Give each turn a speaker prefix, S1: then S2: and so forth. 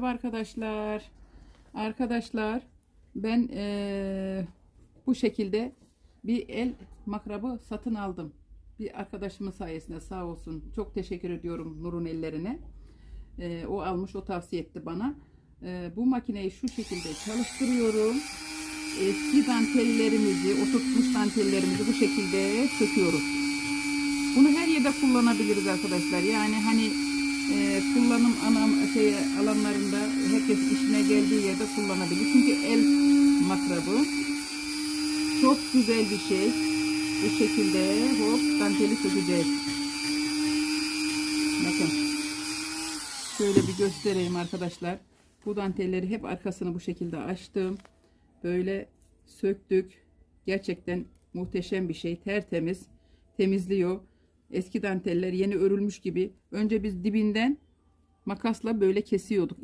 S1: Merhaba arkadaşlar. Arkadaşlar ben eee, bu şekilde bir el makrabı satın aldım. Bir arkadaşımın sayesinde sağ olsun. Çok teşekkür ediyorum Nur'un ellerine. Eee, o almış o tavsiye etti bana. Eee, bu makineyi şu şekilde çalıştırıyorum. Eski dantellerimizi, oturtmuş dantellerimizi bu şekilde söküyoruz. Bunu her yerde kullanabiliriz arkadaşlar. Yani hani e, kullanım anam, şey, alanlarında herkes işine geldiği yerde kullanabilir. Çünkü el makrabı çok güzel bir şey. Bu şekilde hop danteli sökeceğiz. Bakın. Şöyle bir göstereyim arkadaşlar. Bu dantelleri hep arkasını bu şekilde açtım. Böyle söktük. Gerçekten muhteşem bir şey. Tertemiz. Temizliyor. Eski danteller yeni örülmüş gibi. Önce biz dibinden makasla böyle kesiyorduk.